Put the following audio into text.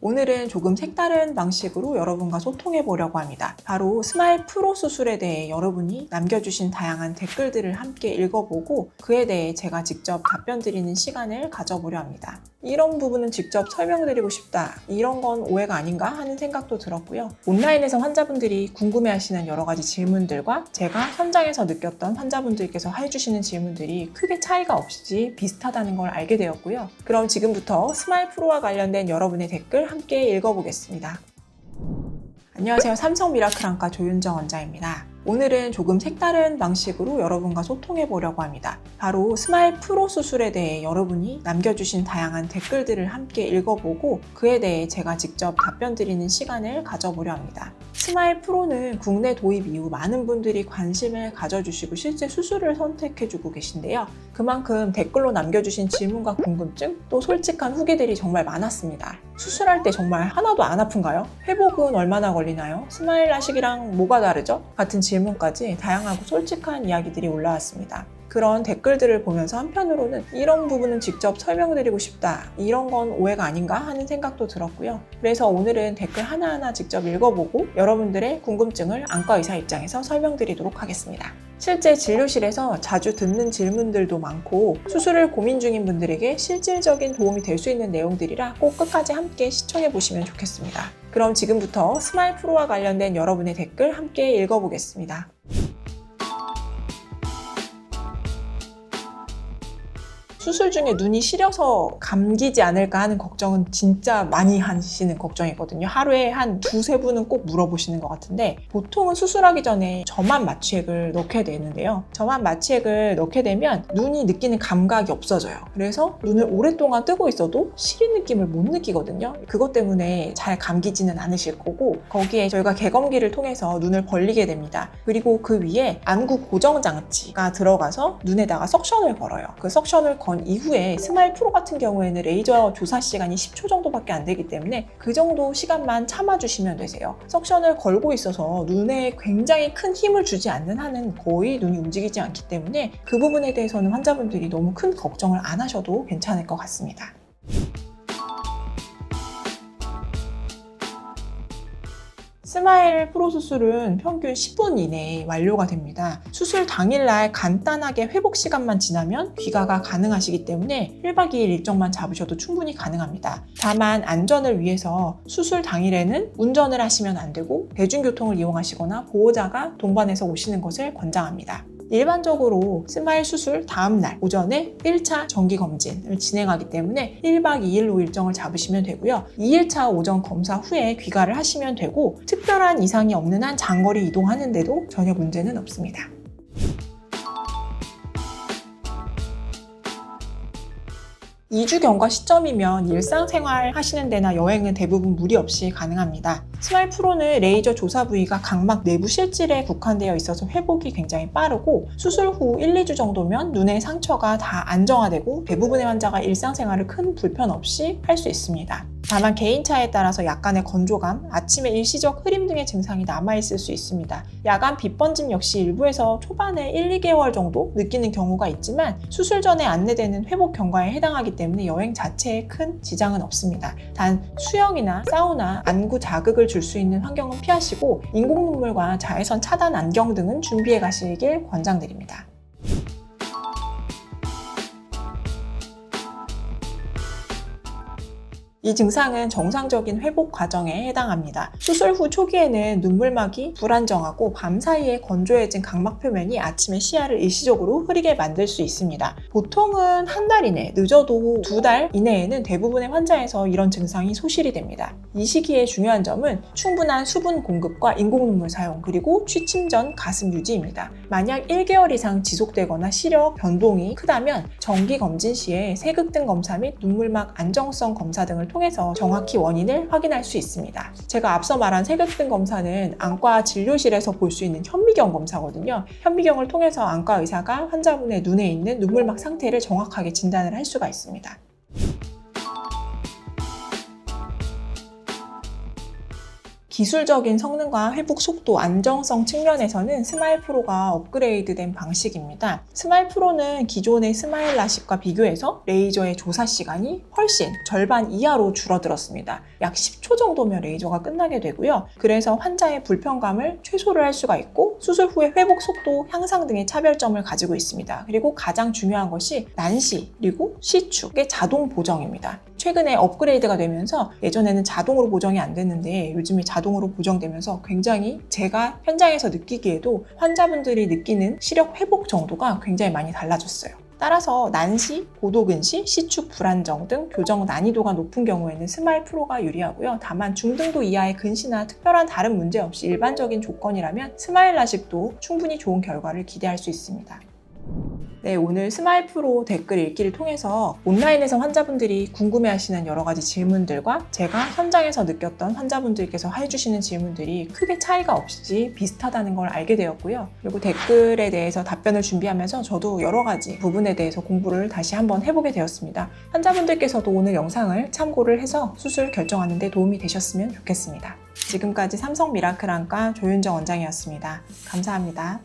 오늘은 조금 색다른 방식으로 여러분과 소통해 보려고 합니다. 바로 스마일 프로 수술에 대해 여러분이 남겨주신 다양한 댓글들을 함께 읽어보고 그에 대해 제가 직접 답변 드리는 시간을 가져보려 합니다. 이런 부분은 직접 설명드리고 싶다. 이런 건 오해가 아닌가 하는 생각도 들었고요. 온라인에서 환자분들이 궁금해 하시는 여러 가지 질문들과 제가 현장에서 느꼈던 환자분들께서 해주시는 질문들이 크게 차이가 없이 비슷하다는 걸 알게 되었고요. 그럼 지금부터 스마일 프로와 관련된 여러분의 댓글 함께 읽어보겠습니다. 안녕하세요. 삼성 미라클안과 조윤정 원장입니다. 오늘은 조금 색다른 방식으로 여러분과 소통해 보려고 합니다. 바로 스마일 프로 수술에 대해 여러분이 남겨주신 다양한 댓글들을 함께 읽어보고 그에 대해 제가 직접 답변 드리는 시간을 가져보려 합니다. 스마일 프로는 국내 도입 이후 많은 분들이 관심을 가져주시고 실제 수술을 선택해주고 계신데요. 그만큼 댓글로 남겨주신 질문과 궁금증 또 솔직한 후기들이 정말 많았습니다. 수술할 때 정말 하나도 안 아픈가요? 회복은 얼마나 걸리나요? 스마일 라식이랑 뭐가 다르죠? 같은 질문까지 다양하고 솔직한 이야기들이 올라왔습니다. 그런 댓글들을 보면서 한편으로는 이런 부분은 직접 설명드리고 싶다. 이런 건 오해가 아닌가 하는 생각도 들었고요. 그래서 오늘은 댓글 하나하나 직접 읽어보고 여러분들의 궁금증을 안과 의사 입장에서 설명드리도록 하겠습니다. 실제 진료실에서 자주 듣는 질문들도 많고 수술을 고민 중인 분들에게 실질적인 도움이 될 수 있는 내용들이라 꼭 끝까지 함께 시청해 보시면 좋겠습니다. 그럼 지금부터 스마일 프로와 관련된 여러분의 댓글 함께 읽어보겠습니다. 수술 중에 눈이 시려서 감기지 않을까 하는 걱정은 진짜 많이 하시는 걱정이거든요. 하루에 한 두세 분은 꼭 물어보시는 것 같은데 보통은 수술하기 전에 점암 마취액을 넣게 되는데요. 점암 마취액을 넣게 되면 눈이 느끼는 감각이 없어져요. 그래서 눈을 오랫동안 뜨고 있어도 시린 느낌을 못 느끼거든요. 그것 때문에 잘 감기지는 않으실 거고 거기에 저희가 개검기를 통해서 눈을 벌리게 됩니다. 그리고 그 위에 안구 고정 장치가 들어가서 눈에다가 석션을 걸어요. 그 석션을 건 이후에 스마일 프로 같은 경우에는 레이저 조사 시간이 10초 정도밖에 안 되기 때문에 그 정도 시간만 참아주시면 되세요. 석션을 걸고 있어서 눈에 굉장히 큰 힘을 주지 않는 한은 거의 눈이 움직이지 않기 때문에 그 부분에 대해서는 환자분들이 너무 큰 걱정을 안 하셔도 괜찮을 것 같습니다. 스마일 프로 수술은 평균 10분 이내에 완료가 됩니다. 수술 당일날 간단하게 회복 시간만 지나면 귀가가 가능하시기 때문에 1박 2일 일정만 잡으셔도 충분히 가능합니다. 다만 안전을 위해서 수술 당일에는 운전을 하시면 안 되고 대중교통을 이용하시거나 보호자가 동반해서 오시는 것을 권장합니다. 일반적으로 스마일 수술 다음날 오전에 1차 정기 검진을 진행하기 때문에 1박 2일로 일정을 잡으시면 되고요. 2일차 오전 검사 후에 귀가를 하시면 되고 특별한 이상이 없는 한 장거리 이동하는데도 전혀 문제는 없습니다. 2주 경과 시점이면 일상생활 하시는 데나 여행은 대부분 무리 없이 가능합니다. 스마일 프로는 레이저 조사 부위가 각막 내부 실질에 국한되어 있어서 회복이 굉장히 빠르고 수술 후 1, 2주 정도면 눈의 상처가 다 안정화되고 대부분의 환자가 일상생활을 큰 불편 없이 할 수 있습니다. 다만 개인차에 따라서 약간의 건조감, 아침에 일시적 흐림 등의 증상이 남아있을 수 있습니다. 야간 빛번짐 역시 일부에서 초반에 1, 2개월 정도 느끼는 경우가 있지만 수술 전에 안내되는 회복 경과에 해당하기 때문에 여행 자체에 큰 지장은 없습니다. 단 수영이나 사우나, 안구 자극을 줄 수 있는 환경은 피하시고 인공 눈물과 자외선 차단 안경 등은 준비해 가시길 권장드립니다. 이 증상은 정상적인 회복 과정에 해당합니다. 수술 후 초기에는 눈물막이 불안정하고 밤 사이에 건조해진 각막 표면이 아침에 시야를 일시적으로 흐리게 만들 수 있습니다. 보통은 한 달 이내, 늦어도 두 달 이내에는 대부분의 환자에서 이런 증상이 소실이 됩니다. 이 시기에 중요한 점은 충분한 수분 공급과 인공 눈물 사용, 그리고 취침 전 가슴 유지입니다. 만약 1개월 이상 지속되거나 시력 변동이 크다면 정기 검진 시에 세극등 검사 및 눈물막 안정성 검사 등을 통해 서 정확히 원인을 확인할 수 있습니다. 제가 앞서 말한 세극등 검사는 안과 진료실에서 볼 수 있는 현미경 검사거든요. 현미경을 통해서 안과 의사가 환자분의 눈에 있는 눈물막 상태를 정확하게 진단을 할 수가 있습니다. 기술적인 성능과 회복 속도, 안정성 측면에서는 스마일 프로가 업그레이드된 방식입니다. 스마일 프로는 기존의 스마일 라식과 비교해서 레이저의 조사 시간이 훨씬 절반 이하로 줄어들었습니다. 약 10초 정도면 레이저가 끝나게 되고요. 그래서 환자의 불편감을 최소를 할 수가 있고 수술 후의 회복 속도 향상 등의 차별점을 가지고 있습니다. 그리고 가장 중요한 것이 난시 그리고 시축의 자동 보정입니다. 최근에 업그레이드가 되면서 예전에는 자동으로 보정이 안 됐는데 요즘에 자동으로 보정되면서 굉장히 제가 현장에서 느끼기에도 환자분들이 느끼는 시력 회복 정도가 굉장히 많이 달라졌어요. 따라서 난시, 고도근시, 시축 불안정 등 교정 난이도가 높은 경우에는 스마일 프로가 유리하고요. 다만 중등도 이하의 근시나 특별한 다른 문제 없이 일반적인 조건이라면 스마일 라식도 충분히 좋은 결과를 기대할 수 있습니다. 네, 오늘 스마일 프로 댓글 읽기를 통해서 온라인에서 환자분들이 궁금해하시는 여러 가지 질문들과 제가 현장에서 느꼈던 환자분들께서 해주시는 질문들이 크게 차이가 없이 비슷하다는 걸 알게 되었고요. 그리고 댓글에 대해서 답변을 준비하면서 저도 여러 가지 부분에 대해서 공부를 다시 한번 해보게 되었습니다. 환자분들께서도 오늘 영상을 참고를 해서 수술 결정하는 데 도움이 되셨으면 좋겠습니다. 지금까지 삼성 미라클 안과 조윤정 원장이었습니다. 감사합니다.